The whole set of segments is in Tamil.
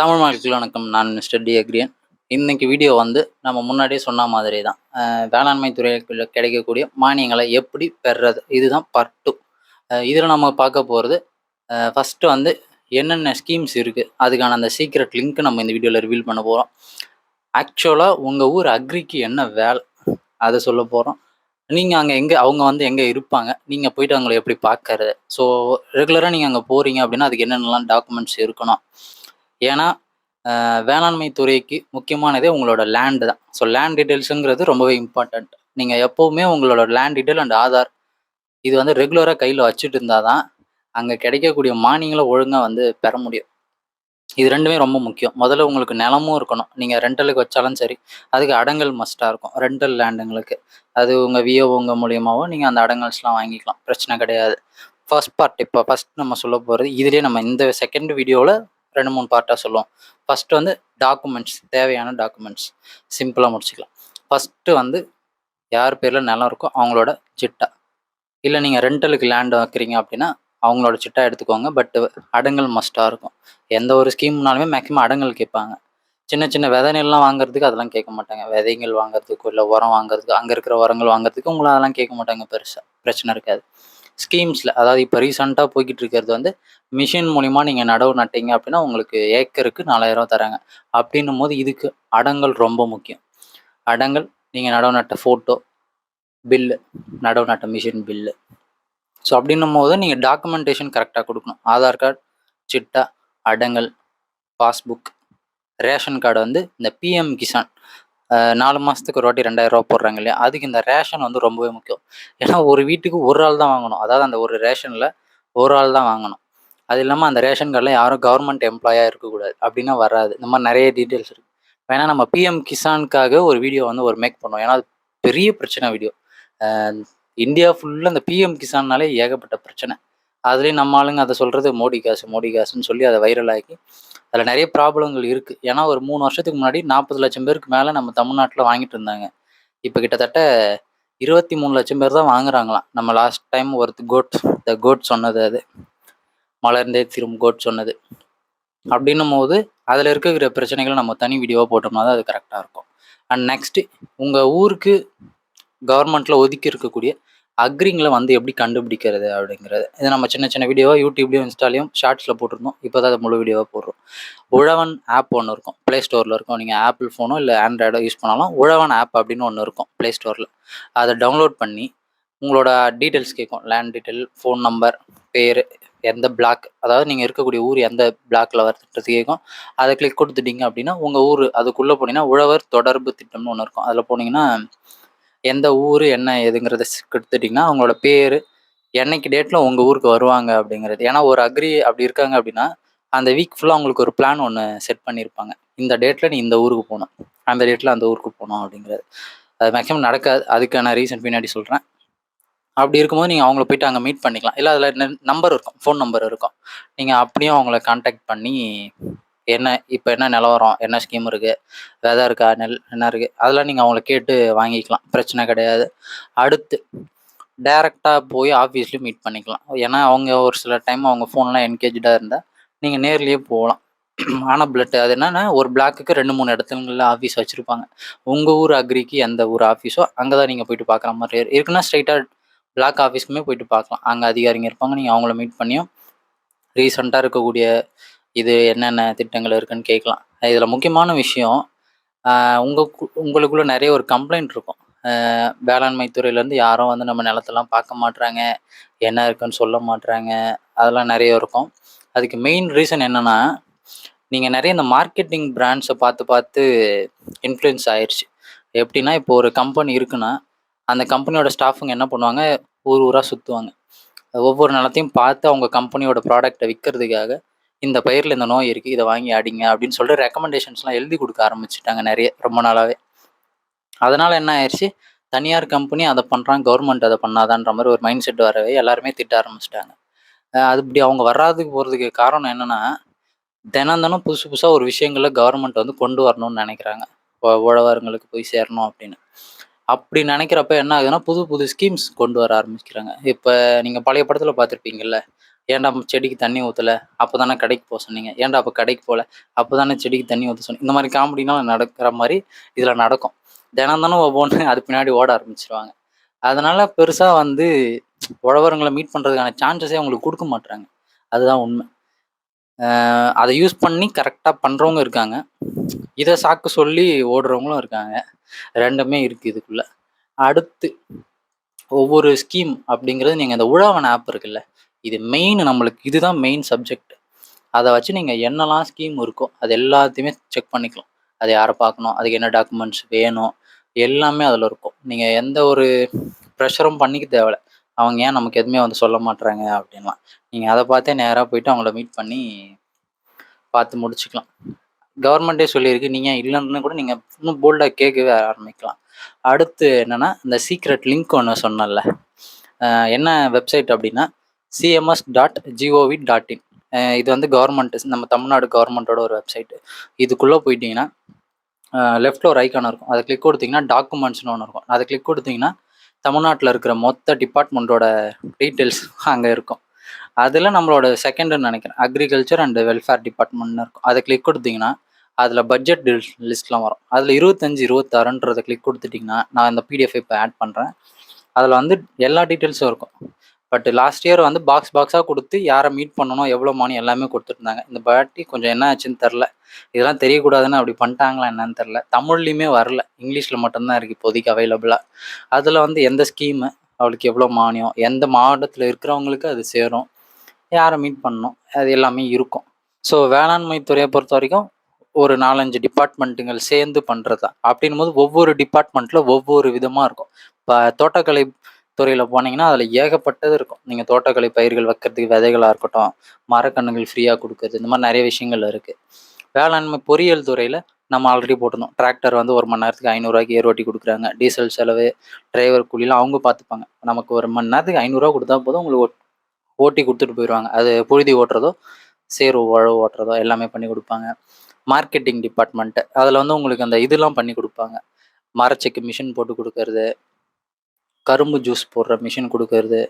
தமிழ் மக்களுக்கு வணக்கம். நான் மிஸ்டர் டி அக்ரியன். இன்னைக்கு வீடியோ வந்து நம்ம முன்னாடியே சொன்ன மாதிரி தான் வேளாண்மை துறையில் கிடைக்கக்கூடிய மானியங்களை எப்படி பெறுறது? இதுதான் பார்ட் டூ இதில் நம்ம பார்க்க போகிறது ஃபஸ்ட்டு வந்து என்னென்ன ஸ்கீம்ஸ் இருக்குது அதுக்கான அந்த சீக்ரெட் லிங்க் நம்ம இந்த வீடியோவில் ரிவீல் பண்ண போகிறோம் ஆக்சுவலாக உங்கள் ஊர் அக்ரிக்கு என்ன வேலை? அதை சொல்ல போகிறோம் நீங்கள் அங்கே எங்கே அவங்க வந்து எங்கே இருப்பாங்க? நீங்கள் போயிட்டு அவங்கள எப்படி பார்க்கறது? ஸோ ரெகுலராக நீங்கள் அங்கே போகிறீங்க அப்படின்னா அதுக்கு என்னென்னலாம் டாக்குமெண்ட்ஸ் இருக்கணும்? ஏன்னா வேளாண்மை துறைக்கு முக்கியமானதே உங்களோட லேண்டு தான். ஸோ லேண்ட் டீட்டெயில்ஸுங்கிறது ரொம்பவே இம்பார்ட்டண்ட் நீங்கள் எப்போவுமே உங்களோட லேண்ட் டீட்டெயில் அண்ட் ஆதார் இது வந்து ரெகுலராக கையில் வச்சுட்டு இருந்தால் தான் அங்கே கிடைக்கக்கூடிய மானியங்களை ஒழுங்காக வந்து பெற முடியும். இது ரெண்டுமே ரொம்ப முக்கியம். முதல்ல உங்களுக்கு நிலமும் இருக்கணும். நீங்கள் ரெண்டலுக்கு வச்சாலும் சரி அதுக்கு அடங்கல் மஸ்ட்டாக இருக்கும். ரெண்டல் லேண்டுங்களுக்கு அது உங்கள் விஓ உங்கள் மூலியமாகவும் நீங்கள் அந்த அடங்கல்ஸ்லாம் வாங்கிக்கலாம். பிரச்சனை கிடையாது. ஃபர்ஸ்ட் பார்ட் இப்போ ஃபஸ்ட் நம்ம சொல்ல போகிறது இதுலேயே நம்ம இந்த செகண்ட் வீடியோவில் ரெண்டு மூணு பார்ட்டாக சொல்லுவோம். ஃபஸ்ட்டு வந்து டாக்குமெண்ட்ஸ் தேவையான டாக்குமெண்ட்ஸ் சிம்பிளாக முடிச்சுக்கலாம். ஃபஸ்ட்டு வந்து யார் பேரில் நிலம் இருக்கோ அவங்களோட சிட்டா. இல்லை நீங்கள் ரெண்டலுக்கு லேண்ட் வைக்கிறீங்க அப்படின்னா அவங்களோட சிட்டா எடுத்துக்கோங்க. பட் அடங்கல் மஸ்ட்டாக இருக்கும். எந்த ஒரு ஸ்கீம்னாலுமே மேக்ஸிமம் அடங்கல் கேட்பாங்க. சின்ன சின்ன விதை நெல்லாம் வாங்குறதுக்கு அதெல்லாம் கேட்க மாட்டாங்க. விதைகள் வாங்குறதுக்கோ இல்லை உரம் வாங்குறதுக்கு அங்கே இருக்கிற உரங்கள் வாங்குறதுக்கு உங்களை அதெல்லாம் கேட்க மாட்டாங்க பெருசாக பிரச்சனை இருக்காது. ஸ்கீம்ஸில் அதாவது இப்போ ரீசெண்டாக போய்கிட்டு இருக்கிறது வந்து மிஷின் மூலிமா நீங்கள் நடவு நட்டீங்க அப்படின்னா உங்களுக்கு ஏக்கருக்கு நாலாயிரம் தராங்க. அப்படின்னும் போது இதுக்கு அடங்கல் ரொம்ப முக்கியம். அடங்கல் நீங்கள் நடவு நட்ட ஃபோட்டோ பில்லு நடவு நட்ட மிஷின் பில்லு ஸோ அப்படின்னும் போது நீங்கள் டாக்குமெண்டேஷன் கரெக்டாக கொடுக்கணும். ஆதார் கார்டு சிட்டா அடங்கல் பாஸ்புக் ரேஷன் கார்டு வந்து இந்த பிஎம் கிசான் நாலு மாதத்துக்கு ஒரு வாட்டி ரெண்டாயிரரூவா போடுறாங்க இல்லையா? அதுக்கு இந்த ரேஷன் வந்து ரொம்பவே முக்கியம். ஏன்னா ஒரு வீட்டுக்கு ஒரு ஆள் தான் வாங்கணும். அதாவது அந்த ஒரு ரேஷனில் ஒரு ஆள் தான் வாங்கணும். அது இல்லாமல் அந்த ரேஷன் கார்டில் யாரும் கவர்மெண்ட் எம்ப்ளாயாக இருக்கக்கூடாது. அப்படின்னா வராது. இந்த மாதிரி நிறைய டீட்டெயில்ஸ் இருக்குது வேணால் நம்ம பிஎம் கிசானுக்காக ஒரு வீடியோ வந்து ஒரு மேக் பண்ணுவோம். ஏன்னா அது பெரிய பிரச்சனை வீடியோ இந்தியா ஃபுல்லாக அந்த பிஎம் கிசான்னாலே ஏகப்பட்ட பிரச்சனை. அதுலேயும் நம்ம ஆளுங்க அதை சொல்கிறது மோடி காசு மோடி காசுன்னு சொல்லி அதை வைரல் ஆக்கி அதில் நிறைய ப்ராப்ளங்கள் இருக்குது ஏன்னா ஒரு மூணு வருஷத்துக்கு முன்னாடி நாற்பது லட்சம் பேருக்கு மேலே நம்ம தமிழ்நாட்டில் வாங்கிட்டு இருந்தாங்க. இப்போ கிட்டத்தட்ட இருபத்தி மூணு லட்சம் பேர் தான் வாங்குறாங்களாம். நம்ம லாஸ்ட் டைம் ஒருத்த கோட் த கோட் சொன்னது அது. மலர்ந்தே திரும் கோட் சொன்னது. அப்படின்னும் போது அதில் இருக்கிற பிரச்சனைகளை நம்ம தனி வீடியோவாக போட்டோம்னா தான் அது கரெக்டாக இருக்கும். அண்ட் நெக்ஸ்ட்டு உங்கள் ஊருக்கு கவர்மெண்ட்டில் ஒதுக்கி இருக்கக்கூடிய அக்ரிங்கில் வந்து எப்படி கண்டுபிடிக்கிறது அப்படிங்கிறது. இது நம்ம சின்ன சின்ன வீடியோவாக யூடியூப்லேயும் இன்ஸ்டாலையும் ஷார்ட்ஸில் போட்டிருந்தோம். இப்போ தான் அதை முழு வீடியோவாக போடுறோம். உழவன் ஆப் ஒன்று இருக்கும். ப்ளே ஸ்டோரில் இருக்கும். நீங்கள் ஆப்பிள் ஃபோனோ இல்லை ஆண்ட்ராய்டோ யூஸ் பண்ணாலும் உழவன் ஆப் அப்படின்னு ஒன்று இருக்கும் ப்ளே ஸ்டோரில் அதை டவுன்லோட் பண்ணி உங்களோட டீட்டெயில்ஸ் கேட்கும். லேண்ட் டீட்டெயில் ஃபோன் நம்பர் பேர் எந்த பிளாக் அதாவது நீங்கள் இருக்கக்கூடிய ஊர் எந்த பிளாக்ல வருதுன்றது கேட்கும். அதை கிளிக் கொடுத்துட்டீங்க அப்படின்னா உங்கள் ஊர் அதுக்குள்ளே போனீங்கன்னா உழவர் தொடர்பு திட்டம்னு ஒன்று இருக்கும். அதில் போனீங்கன்னா எந்த ஊர் என்ன ஏதுங்கிறத ஸ் கொடுத்துட்டிங்கன்னா அவங்களோட பேர் என்னைக்கு டேட்டில் உங்கள் ஊருக்கு வருவாங்க அப்படிங்கிறது. ஏன்னா ஒரு அக்ரி அப்படி இருக்காங்க அப்படின்னா அந்த வீக் ஃபுல்லாக அவங்களுக்கு ஒரு பிளான் ஒன்று செட் பண்ணியிருப்பாங்க இந்த டேட்டில் நீ இந்த ஊருக்கு போகணும். அந்த டேட்டில் அந்த ஊருக்கு போகணும் அப்படிங்கிறது. அது மேக்ஸிமம் நடக்காது. அதுக்கான ரீசன் பின்னாடி சொல்கிறேன் அப்படி இருக்கும்போது நீங்கள் அவங்கள போயிட்டு அங்கே மீட் பண்ணிக்கலாம். இல்லை அதில் நம்பர் இருக்கும். ஃபோன் நம்பர் இருக்கும். நீங்கள் அப்படியும் அவங்கள காண்டாக்ட் பண்ணி என்ன இப்போ என்ன நிலவரம் என்ன ஸ்கீம் இருக்குது விதை இருக்கா நெல் என்ன இருக்குது அதெல்லாம் நீங்கள் அவங்கள கேட்டு வாங்கிக்கலாம். பிரச்சனை கிடையாது. அடுத்து டேரெக்டாக போய் ஆஃபீஸ்லேயும் மீட் பண்ணிக்கலாம். ஏன்னா அவங்க ஒரு சில டைம் அவங்க ஃபோன்லாம் என்கேஜாக இருந்தால் நீங்கள் நேர்லேயே போகலாம். ஆனால் பிளட் அது என்னென்னா ஒரு பிளாக்குக்கு ரெண்டு மூணு இடத்துங்களில் ஆஃபீஸ் வச்சுருப்பாங்க. உங்கள் ஊர் அக்ரிக்கு எந்த ஊர் ஆஃபீஸோ அங்கே தான் நீங்கள் போயிட்டு பார்க்குற மாதிரி இருக்குன்னா ஸ்ட்ரைட்டாக பிளாக் ஆஃபீஸ்க்குமே போயிட்டு பார்க்கலாம் அங்கே அதிகாரிங்க இருப்பாங்க நீங்கள் அவங்கள மீட் பண்ணியும் ரீசெண்டாக இருக்கக்கூடிய இது என்னென்ன திட்டங்கள் இருக்குன்னு கேட்கலாம். இதில் முக்கியமான விஷயம் உங்கள் உங்களுக்குள்ள நிறைய ஒரு கம்ப்ளைண்ட் இருக்கும். வேளாண்மை துறையிலேருந்து யாரும் வந்து நம்ம நிலத்தெல்லாம் பார்க்க மாட்றாங்க. என்ன இருக்குன்னு சொல்ல மாட்றாங்க. அதெல்லாம் நிறைய இருக்கும். அதுக்கு மெயின் ரீசன் என்னென்னா நீங்கள் நிறைய இந்த மார்க்கெட்டிங் பிராண்ட்ஸை பார்த்து பார்த்து இன்ஃப்ளூயன்ஸ் ஆயிடுச்சு எப்படின்னா இப்போ ஒரு கம்பெனி இருக்குன்னா அந்த கம்பெனியோட ஸ்டாஃபுங்க என்ன பண்ணுவாங்க? ஊர் ஊராக சுற்றுவாங்க ஒவ்வொரு நிலத்தையும் பார்த்து அவங்க கம்பெனியோட ப்ராடக்ட்டை விற்கிறதுக்காக இந்த பயிரில் இந்த நோய் இருக்குது இதை வாங்கி அடிங்க அப்படின்னு சொல்லிட்டு ரெக்கமெண்டேஷன்ஸ்லாம் எழுதி கொடுக்க ஆரம்பிச்சிட்டாங்க நிறைய ரொம்ப நாளாகவே அதனால் என்ன ஆயிடுச்சு தனியார் கம்பெனி அதை பண்ணுறான் கவர்மெண்ட் அதை பண்ணாதான்ற மாதிரி ஒரு மைண்ட் செட் வரவே எல்லாருமே திட்ட ஆரம்பிச்சிட்டாங்க. அது இப்படி அவங்க வராதுக்கு போகிறதுக்கு காரணம் என்னென்னா தினம் தினம் புதுசு புதுசாக ஒரு விஷயங்களை கவர்மெண்ட் வந்து கொண்டு வரணும்னு நினைக்கிறாங்க. உ- உழவர்களுக்கு போய் சேரணும் அப்படின்னு. அப்படி நினைக்கிறப்ப என்ன ஆகுதுன்னா புது புது ஸ்கீம்ஸ் கொண்டு வர ஆரம்பிக்கிறாங்க. இப்போ நீங்கள் பழைய படத்தில் பார்த்துருப்பீங்கல்ல ஏன்டா செடிக்கு தண்ணி ஊற்றலை அப்போ தானே கடைக்கு போக சொன்னீங்க. ஏன்டா அப்போ கடைக்கு போகல அப்போ தானே செடிக்கு தண்ணி ஊற்ற சொன்னீங்க. இந்த மாதிரி காமெடிலாம் நடக்கிற மாதிரி இதில் நடக்கும். தினம் தினம் ஒவ்வொன்று அது பின்னாடி ஓட ஆரம்பிச்சிருவாங்க. அதனால் பெருசாக வந்து உழவருங்களை மீட் பண்ணுறதுக்கான சான்சஸே அவங்களுக்கு கொடுக்க மாட்டுறாங்க அதுதான் உண்மை. அதை யூஸ் பண்ணி கரெக்டாக பண்ணுறவங்க இருக்காங்க. இதை சாக்கு சொல்லி ஓடுறவங்களும் இருக்காங்க. ரெண்டுமே இருக்குது இதுக்குள்ளே. அடுத்து ஒவ்வொரு ஸ்கீம் அப்படிங்கிறது நீங்கள் இந்த உழவன் ஆப் இருக்குல்ல? இது மெயின் நம்மளுக்கு இதுதான் மெயின் சப்ஜெக்ட் அதை வச்சு நீங்கள் என்னெல்லாம் ஸ்கீம் இருக்கோ அது எல்லாத்தையுமே செக் பண்ணிக்கலாம். அது யாரை பார்க்கணும் அதுக்கு என்ன டாக்குமெண்ட்ஸ் வேணும் எல்லாமே அதில் இருக்கும். நீங்கள் எந்த ஒரு ப்ரெஷரும் பண்ணிக்க தேவையில்ல. அவங்க ஏன் நமக்கு எதுவுமே வந்து சொல்ல மாட்றாங்க அப்படின்லாம். நீங்கள் அதை பார்த்தே நேராக போயிட்டு அவங்கள மீட் பண்ணி பார்த்து முடிச்சுக்கலாம். கவர்மெண்ட்டே சொல்லியிருக்கு நீங்கள் இல்லைன்னு கூட நீங்கள் இன்னும் போல்டாக கேட்கவே ஆரம்பிக்கலாம். அடுத்து என்னென்னா இந்த சீக்ரெட் லிங்க் ஒன்று சொன்னேன்ல. என்ன வெப்சைட் அப்படின்னா CMS dot G O V dot in இது வந்து கவர்மெண்ட் நம்ம தமிழ்நாடு கவர்மெண்ட்டோட ஒரு வெப்சைட்டு இதுக்குள்ளே போயிட்டீங்கன்னா லெஃப்டில் ஒரு ஐக்கான் இருக்கும். அதை கிளிக் கொடுத்தீங்கன்னா டாக்குமெண்ட்ஸ்னு ஒன்று இருக்கும். அதை கிளிக் கொடுத்தீங்கன்னா தமிழ்நாட்டில் இருக்கிற மொத்த டிபார்ட்மெண்ட்டோட டீட்டெயில்ஸ் அங்கே இருக்கும். அதில் நம்மளோட செகண்டுன்னு நினைக்கிறேன். அக்ரிகல்ச்சர் அண்ட் வெல்ஃபேர் டிபார்ட்மெண்ட்னு இருக்கும். அதை கிளிக் கொடுத்தீங்கன்னா அதில் பட்ஜெட் லிஸ்ட்லாம் வரும். அதில் இருபத்தஞ்சி இருபத்தாறுன்றதை கிளிக் கொடுத்துட்டிங்கன்னா நான் இந்த பிடிஎஃப் இப்போ ஆட் பண்ணுறேன் அதில் வந்து எல்லா டீட்டெயில்ஸும் இருக்கும். பட் லாஸ்ட் இயர் வந்து பாக்ஸ் பாக்ஸாக கொடுத்து யாரை மீட் பண்ணணும் எவ்வளோ மணி எல்லாமே கொடுத்துருந்தாங்க இந்த பாட்டி கொஞ்சம் என்ன ஆச்சுன்னு தெரில இதெல்லாம் தெரியக்கூடாதுன்னு அப்படி பண்ணிட்டாங்களா என்னன்னு தெரில தமிழ்லையுமே வரல. இங்கிலீஷில் மட்டும்தான் இருக்குது இப்போதைக்கு அவைலபிளாக அதில் வந்து எந்த ஸ்கீமு அவளுக்கு எவ்வளோ மானியம் எந்த மாவட்டத்தில் இருக்கிறவங்களுக்கு அது சேரும். யாரை மீட் பண்ணணும்? அது எல்லாமே இருக்கும். ஸோ வேளாண்மை துறையை பொறுத்த வரைக்கும் ஒரு நாலஞ்சு டிபார்ட்மெண்ட்டுங்கள் சேர்ந்து பண்ணுறது தான் அப்படின்னும் போது ஒவ்வொரு டிபார்ட்மெண்ட்டில் ஒவ்வொரு விதமாக இருக்கும். இப்போ தோட்டக்கலை துறையில் போனீங்கன்னா அதில் ஏகப்பட்டது இருக்கும். நீங்கள் தோட்டக்கலை பயிர்கள் வைக்கிறதுக்கு விதைகளாக இருக்கட்டும் மரக்கன்றுகள் ஃப்ரீயாக கொடுக்குறது இந்த மாதிரி நிறைய விஷயங்கள் இருக்குது வேளாண்மை பொறியியல் துறையில் நம்ம ஆல்ரெடி போட்டிருந்தோம். டிராக்டர் வந்து ஒரு மணி நேரத்துக்கு ஐநூறுரூவாய்க்கு ஏர் ஓட்டி கொடுக்குறாங்க. டீசல் செலவு டிரைவர் கூலிலாம் அவங்க பார்த்துப்பாங்க நமக்கு ஒரு மணி நேரத்துக்கு ஐநூறுரூவா கொடுத்தா போதும் உங்களுக்கு ஓட்- ஓட்டி கொடுத்துட்டு போயிடுவாங்க அது புழுதி ஓட்டுறதோ சேர் உழவு ஓட்டுறதோ எல்லாமே பண்ணி கொடுப்பாங்க. மார்க்கெட்டிங் டிபார்ட்மெண்ட்டு அதில் வந்து உங்களுக்கு அந்த இதெல்லாம் பண்ணி கொடுப்பாங்க. மரச்செக்கு மிஷின் போட்டு கொடுக்கறது கரும்பு ஜூஸ் போடுற மிஷின் கொடுக்கறது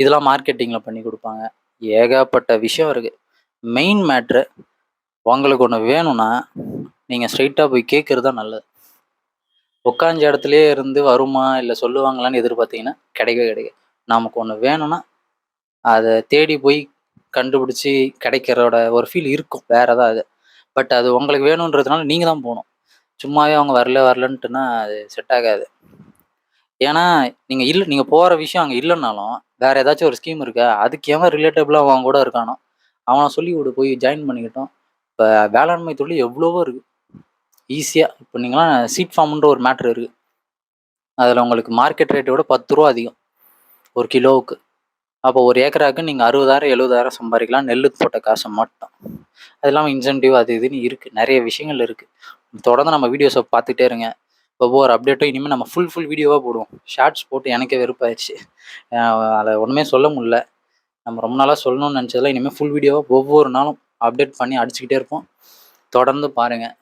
இதெல்லாம் மார்க்கெட்டிங்கில் பண்ணி கொடுப்பாங்க. ஏகப்பட்ட விஷயம் இருக்குது மெயின் மேட்ரு உங்களுக்கு ஒன்று வேணும்னா நீங்கள் ஸ்ட்ரைட்டாக போய் கேட்குறது தான் நல்லது. உட்காந்த இடத்துலையே இருந்து வருமா இல்லை சொல்லுவாங்களான்னு எதிர்பார்த்தீங்கன்னா கிடைக்கவே கிடைக்கும் நமக்கு ஒன்று வேணும்னா அதை தேடி போய் கண்டுபிடிச்சி கிடைக்கிறோட ஒரு ஃபீல் இருக்கும். வேற ஏதாவது. பட் அது உங்களுக்கு வேணுன்றதுனால நீங்கள் தான் போகணும். சும்மாவே அவங்க வரல வரலன்ட்டுனா அது செட் ஆகாது. ஏன்னா நீங்கள் இல்லை நீங்கள் போகிற விஷயம் அங்கே இல்லைன்னாலும் வேறு ஏதாச்சும் ஒரு ஸ்கீம் இருக்கா? அதுக்கு எவன் ரிலேட்டபிளாக அவன் கூட இருக்கானோ? அவனை சொல்லி விடு போய் ஜாயின் பண்ணிக்கிட்டோம். இப்போ வேளாண்மை தொழில் எவ்வளவோ இருக்குது ஈஸியாக இப்போ நீங்களாம் சீட் ஃபார்ம்ன்ற ஒரு மேட்ரு இருக்குது அதில் உங்களுக்கு மார்க்கெட் ரேட்டை விட பத்து ரூபா அதிகம். ஒரு கிலோவுக்கு. அப்போ ஒரு ஏக்கராக்கு நீங்கள் அறுபதாயிரம் எழுபதாயிரம் சம்பாதிக்கலாம். நெல்லுக்கு போட்ட காசை மட்டும். அது இல்லாமல் இன்சென்டிவ் அது இதுன்னு இருக்குது நிறைய விஷயங்கள் இருக்குது தொடர்ந்து நம்ம வீடியோஸை பார்த்துட்டே இருங்க. ஒவ்வொரு அப்டேட்டும் இனிமேல் நம்ம ஃபுல் ஃபுல் வீடியோவாக போடுவோம். ஷார்ட்ஸ் போட்டு எனக்கே வெறுப்பாயிடுச்சு அதை ஒன்றுமே சொல்ல முடில நம்ம ரொம்ப நாளாக சொல்லணும்னு நினச்சதெல்லாம் இனிமேல் ஃபுல் வீடியோவாக ஒவ்வொரு நாளும் அப்டேட் பண்ணி அடிச்சுக்கிட்டே இருப்போம். தொடர்ந்து பாருங்கள்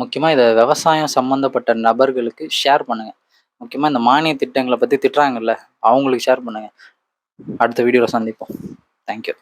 முக்கியமாக இதை விவசாயம் சம்மந்தப்பட்ட நபர்களுக்கு ஷேர் பண்ணுங்கள் முக்கியமாக இந்த மானிய திட்டங்களை பற்றி திட்டுறாங்கல்ல அவங்களுக்கு ஷேர் பண்ணுங்கள் அடுத்த வீடியோவில் சந்திப்போம். தேங்க்யூ